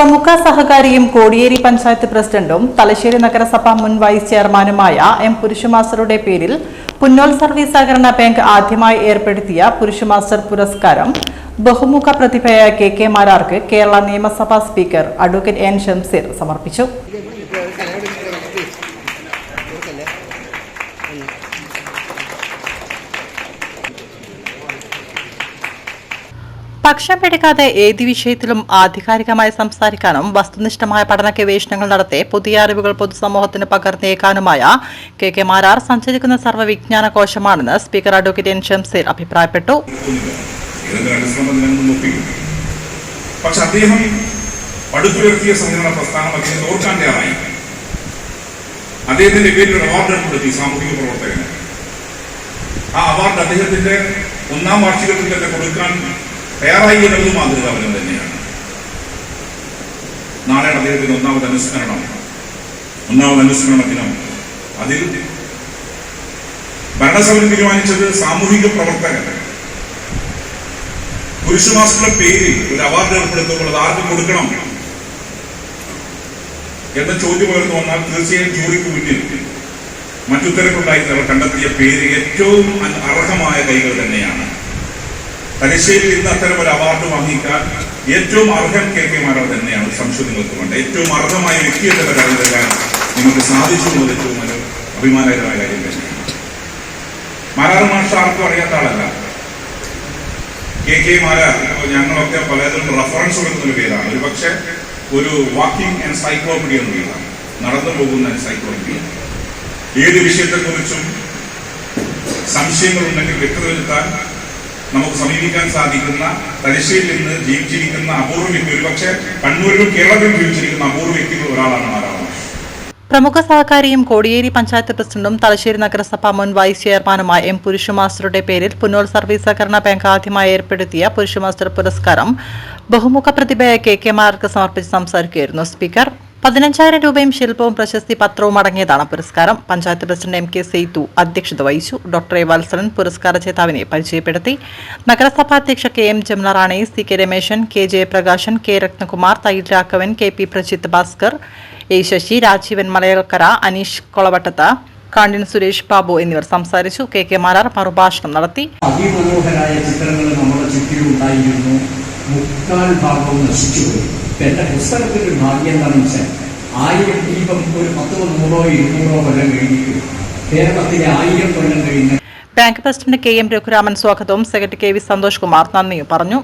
പ്രമുഖ സഹകാരിയും കോടിയേരി പഞ്ചായത്ത് പ്രസിഡന്റും തലശ്ശേരി നഗരസഭ മുൻ വൈസ് ചെയർമാനുമായ എം പുരുഷമാസ്റ്ററുടെ പേരിൽ പുന്നോൽ സർവീസ് സഹകരണ ബാങ്ക് ആദ്യമായി ഏർപ്പെടുത്തിയ പുരുഷമാസ്റ്റർ പുരസ്കാരം ബഹുമുഖ പ്രതിഭയായ കെ കെ മാരാർക്ക് കേരള നിയമസഭാ സ്പീക്കർ അഡ്വക്കേറ്റ് എൻ ഷംസീർ സമർപ്പിച്ചു. പക്ഷം പിടിക്കാതെ ഏത് വിഷയത്തിലും ആധികാരികമായി സംസാരിക്കാനും വസ്തുനിഷ്ഠമായ പഠന ഗവേഷണങ്ങൾ നടത്തി പുതിയ അറിവുകൾ പൊതുസമൂഹത്തിന് പകർന്നേക്കാനുമായ കെ കെ മാരാർ സഞ്ചരിക്കുന്ന സർവവിജ്ഞാന കോശമാണെന്ന് സ്പീക്കർ അഡ്വക്കേറ്റ് എൻ ഷംസീർ അഭിപ്രായപ്പെട്ടു. പ്രസ്ഥാനം അദ്ദേഹത്തിന്റെ പേരിൽ അവാർഡ് സാമൂഹിക പ്രവർത്തകന്. ആ അവാർഡ് അദ്ദേഹത്തിന്റെ ഒന്നാം വാർഷികത്തിൽ തന്നെ കൊടുക്കാൻ തയ്യാറായി എന്നുള്ളത് മാതൃകാപരം തന്നെയാണ്. നാളെയാണ് അദ്ദേഹത്തിന്റെ ഒന്നാമത് അനുസ്മരണം. ഒന്നാമത് അനുസ്മരണത്തിനും അതിൽ ഭരണസമിതി തീരുമാനിച്ചത് സാമൂഹിക പ്രവർത്തകൻ പുരുഷമാസത്തിന്റെ പേരിൽ ഒരു അവാർഡ് ഏർപ്പെടുത്തുമ്പോൾ അത് ആർക്കും കൊടുക്കണം? എന്ന ചോദ്യം ഉയർന്നു വന്നാൽ തീർച്ചയായും ജൂറിക്ക് മുന്നിൽ മറ്റുത്തരക്കുണ്ടായി കണ്ടെത്തിയ പേര് ഏറ്റവും അർഹമായ കൈകൾ തന്നെയാണ്. തലശ്ശേരിയിൽ ഇന്ന് അത്തരം ഒരു അവാർഡ് വാങ്ങിക്കാൻ ഏറ്റവും അർഹൻ കെ കെ മാരാർ തന്നെയാണ് സംശയം നിങ്ങൾക്ക് വേണ്ട ഏറ്റവും അർഹമായ വ്യക്തി തന്നെ കാര്യം തരാൻ നിങ്ങൾക്ക് സാധിച്ചു എന്നത് ഏറ്റവും ഒരു അഭിമാനകരമായ കാര്യം തന്നെയാണ്. മാരാർ മാഷ ആർക്കും അറിയാത്ത ആളല്ല. കെ കെ മാരാർ ഞങ്ങളൊക്കെ പലതരം റെഫറൻസ് കൊടുക്കുന്ന ഒരു പേരാണ്. ഒരു പക്ഷേ ഒരു വാക്കിംഗ് എൻസൈക്ലോപീഡിയ എന്ന പേരാണ്. നടന്നു പോകുന്ന എൻസൈക്ലോപീഡിയ ഏത് വിഷയത്തെക്കുറിച്ചും സംശയങ്ങളുണ്ടെങ്കിൽ വ്യക്തത വരുത്താൻ നമുക്ക് സമീപിക്കാൻ സാധിക്കുന്ന തലശ്ശേരിയിൽ നിന്ന് ജീവിച്ചിരിക്കുന്ന അപൂർവ വ്യക്തി ഒരു പക്ഷേ കണ്ണൂരിലും കേരളത്തിലും ജീവിച്ചിരിക്കുന്ന അപൂർവ വ്യക്തികൾ ഒരാളാണ് മാരാർ പ്രമുഖ സഹകാരിയും കോടിയേരി പഞ്ചായത്ത് പ്രസിഡന്റും തലശ്ശേരി നഗരസഭ മുൻ വൈസ് ചെയർമാനുമായ എം പുരുഷമാസ്റ്ററുടെ പേരിൽ പുന്നോൽ സർവീസ് സഹകരണ ബാങ്ക് ആദ്യമായി ഏർപ്പെടുത്തിയ പുരുഷമാസ്റ്റർ പുരസ്കാരം ബഹുമുഖ പ്രതിഭയായ കെ കെ മാർക്ക് സമർപ്പിച്ച് സംസാരിക്കുകയായിരുന്നു സ്പീക്കർ. പതിനഞ്ചായിരം രൂപയും ശില്പവും പ്രശസ്തി പത്രവും അടങ്ങിയതാണ് പുരസ്കാരം. Panchayat president M K Seythu അധ്യക്ഷത വഹിച്ചു. ഡോക്ടർ എ വത്സലൻ പുരസ്കാര ജേതാവിനെ പരിചയപ്പെടുത്തി. നഗരസഭാ അധ്യക്ഷ K M Jamuna Rani C K Rameshan K Jayaprakashan K Rathnakumar Thail Raghavan K P Prajith Bhaskar A Sasi Rajeevan Malayalkkara Aneesh Kolavattath Kandin Suresh Babu എന്നിവർ സംസാരിച്ചു. K K Marar മറുഭാഷണം നടത്തി. അതിമനോഹരായ ചിത്രങ്ങൾ നമ്മുടെ ചുറ്റിലുണ്ടായിരുന്നു മുക്കാൽ ഭാഗവും നശിച്ചുപോയി. എന്റെ പുസ്തകത്തിന്റെ ഭാഗ്യം എന്താണെന്ന് വെച്ചാൽ ആയിരം ദീപം ഒരു പത്തോ നൂറോ ഇരുന്നൂറോ കൊല്ലം കഴിഞ്ഞിട്ട് കേരളത്തിലെ ആയിരം കൊല്ലം കഴിഞ്ഞ bank president K M Raghuraman സ്വാഗതവും secretary K V Santhosh Kumar നന്ദിയും പറഞ്ഞു.